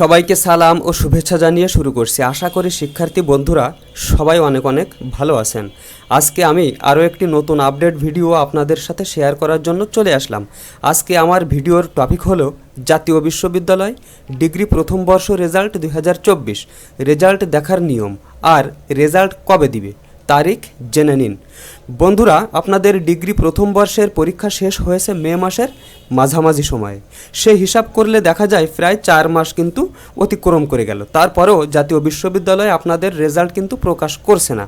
সবাইকে সালাম ও শুভেচ্ছা জানিয়ে শুরু করছি। আশা করি শিক্ষার্থী বন্ধুরা সবাই অনেক অনেক ভালো আছেন। আজকে আমি আরও একটি নতুন আপডেট ভিডিও আপনাদের সাথে শেয়ার করার জন্য চলে আসলাম। আজকে আমার ভিডিওর টপিক হলো জাতীয় বিশ্ববিদ্যালয় ডিগ্রি প্রথম বর্ষ রেজাল্ট দু হাজার চব্বিশ। রেজাল্ট দেখার নিয়ম আর রেজাল্ট কবে দিবে? তারিখ জেনে নিন। বন্ধুরা, আপনাদের ডিগ্রি প্রথম বর্ষের পরীক্ষা শেষ হয়েছে মে মাসের মাঝামাঝি সময়ে। সে হিসাব করলে দেখা যায় প্রায় চার মাস কিন্তু অতিক্রম করে গেল। তারপরেও জাতীয় বিশ্ববিদ্যালয়ে আপনাদের রেজাল্ট কিন্তু প্রকাশ করছে না।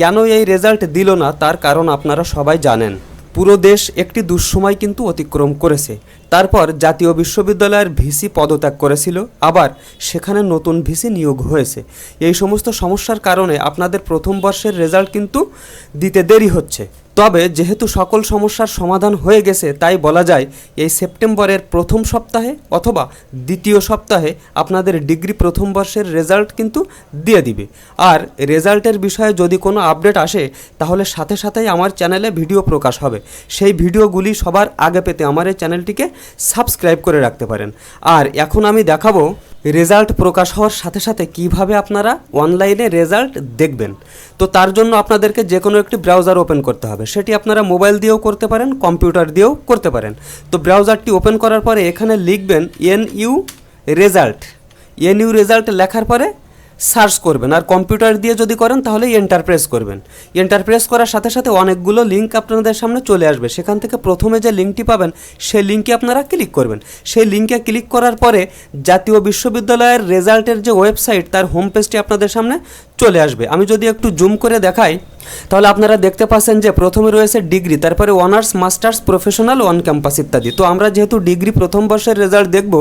কেন এই রেজাল্ট দিল না, তার কারণ আপনারা সবাই জানেন। পুরো দেশ একটি দুঃসময় কিন্তু অতিক্রম করেছে। তারপর জাতীয় বিশ্ববিদ্যালয়ের ভিসি পদত্যাগ করেছিল, আবার সেখানে নতুন ভিসি নিয়োগ হয়েছে। এই সমস্ত সমস্যার কারণে আপনাদের প্রথম বর্ষের রেজাল্ট কিন্তু দিতে দেরি হচ্ছে। তবে যেহেতু সকল সমস্যার সমাধান হয়ে গেছে, তাই বলা যায় এই সেপ্টেম্বরের প্রথম সপ্তাহে অথবা দ্বিতীয় সপ্তাহে আপনাদের ডিগ্রি প্রথম বর্ষের রেজাল্ট কিন্তু দিয়ে দিবে। আর রেজাল্টের বিষয়ে যদি কোনো আপডেট আসে, তাহলে সাথে সাথেই আমার চ্যানেলে ভিডিও প্রকাশ হবে। সেই ভিডিওগুলি সবার আগে পেতে আমার এই চ্যানেলটিকে সাবস্ক্রাইব করে রাখতে পারেন। আর এখন আমি দেখাবো রেজাল্ট প্রকাশ হওয়ার সাথে সাথে কীভাবে আপনারা অনলাইনে রেজাল্ট দেখবেন? তো তার জন্য আপনাদেরকে যে কোনো একটি ব্রাউজার ওপেন করতে হবে। সেটি আপনারা মোবাইল দিয়েও করতে পারেন, কম্পিউটার দিয়েও করতে পারেন। তো ব্রাউজারটি ওপেন করার পরে এখানে লিখবেন N U result. N U result লেখার পরে সার্চ করবেন। আর কম্পিউটার দিয়ে যদি করেন, তাহলে এন্টারপ্রেস করবেন। এন্টারপ্রেস করার সাথে সাথে অনেকগুলো লিঙ্ক আপনাদের সামনে চলে আসবে। সেখান থেকে প্রথমে যে লিঙ্কটি পাবেন, সেই লিঙ্কে আপনারা ক্লিক করবেন। সেই লিঙ্কে ক্লিক করার পরে জাতীয় বিশ্ববিদ্যালয়ের রেজাল্টের যে ওয়েবসাইট তার হোম পেজটি আপনাদের সামনে চলে আসবে। আমি যদি একটু জুম করে দেখাই, তাহলে আপনারা দেখতে পাচ্ছেন যে প্রথমে রয়েছে ডিগ্রি, তারপরে honours masters professional on campus ইত্যাদি। তো আমরা যেহেতু ডিগ্রি প্রথম বর্ষের রেজাল্ট দেখব,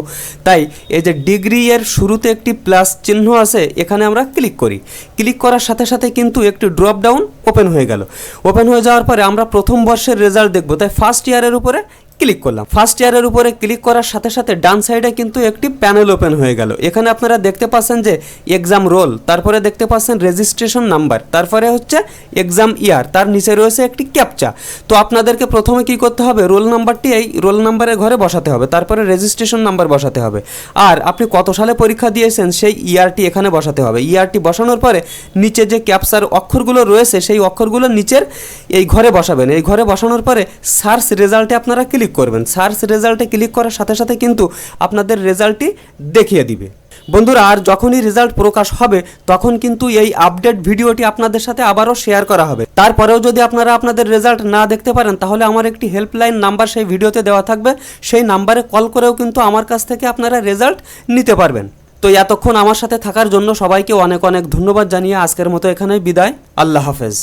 তাই এই যে ডিগ্রি এর শুরুতে একটি প্লাস চিহ্ন আছে, এখানে আমরা ক্লিক করি। ক্লিক করার সাথে সাথে কিন্তু একটি ড্রপ ডাউন ওপেন হয়ে গেল। ওপেন হয়ে যাওয়ার পরে আমরা প্রথম বর্ষের রেজাল্ট দেখব। তাই ফার্স্ট ইয়ারের উপরে ক্লিক করলাম। ফার্স্ট ইয়ারের উপরে ক্লিক করার সাথে সাথে ডান সাইডে কিন্তু একটি প্যানেল ওপেন হয়ে গেল। এখানে আপনারা দেখতে পাচ্ছেন যে এক্সাম রোল তারপরে দেখতে পাচ্ছেন রেজিস্ট্রেশন নাম্বার তারপরে হচ্ছে এক্সাম ইয়ার তার নিচে রয়েছে একটি ক্যাপচা তো আপনাদেরকে প্রথমে কি করতে হবে? রোল নাম্বারটি এই রোল নাম্বারের ঘরে বসাতে হবে, তারপরে রেজিস্ট্রেশন নাম্বার বসাতে হবে। আর আপনি কত সালে পরীক্ষা দিয়েছেন সেই ইয়ারটি এখানে বসাতে হবে। ইয়ারটি বসানোর পরে নিচে যে ক্যাপচার অক্ষরগুলো রয়েছে, সেই অক্ষরগুলো নিচের এই ঘরে বসাবেন। এই ঘরে বসানোর পরে সার্চ রেজাল্টে আপনারা ক্লিক করবেন। সার্চ রেজাল্টে ক্লিক করার সাথে সাথে কিন্তু আপনাদের রেজাল্টটি দেখিয়ে দিবে। বন্ধুরা, আর যখনই রেজাল্ট প্রকাশ হবে, তখন কিন্তু এই আপডেট ভিডিওটি আপনাদের সাথে আবারও শেয়ার করা হবে। তারপরেও যদি আপনারা আপনাদের রেজাল্ট না দেখতে পারেন, তাহলে আমার একটি হেল্পলাইন নাম্বার সেই ভিডিওতে দেওয়া থাকবে। সেই নাম্বারে কল করেও কিন্তু আমার কাছ থেকে আপনারা রেজাল্ট নিতে পারবেন। তো এতক্ষণ আমার সাথে থাকার জন্য সবাইকে অনেক অনেক ধন্যবাদ জানিয়ে আজকের মতো এখানে বিদায়। আল্লাহ হাফেজ।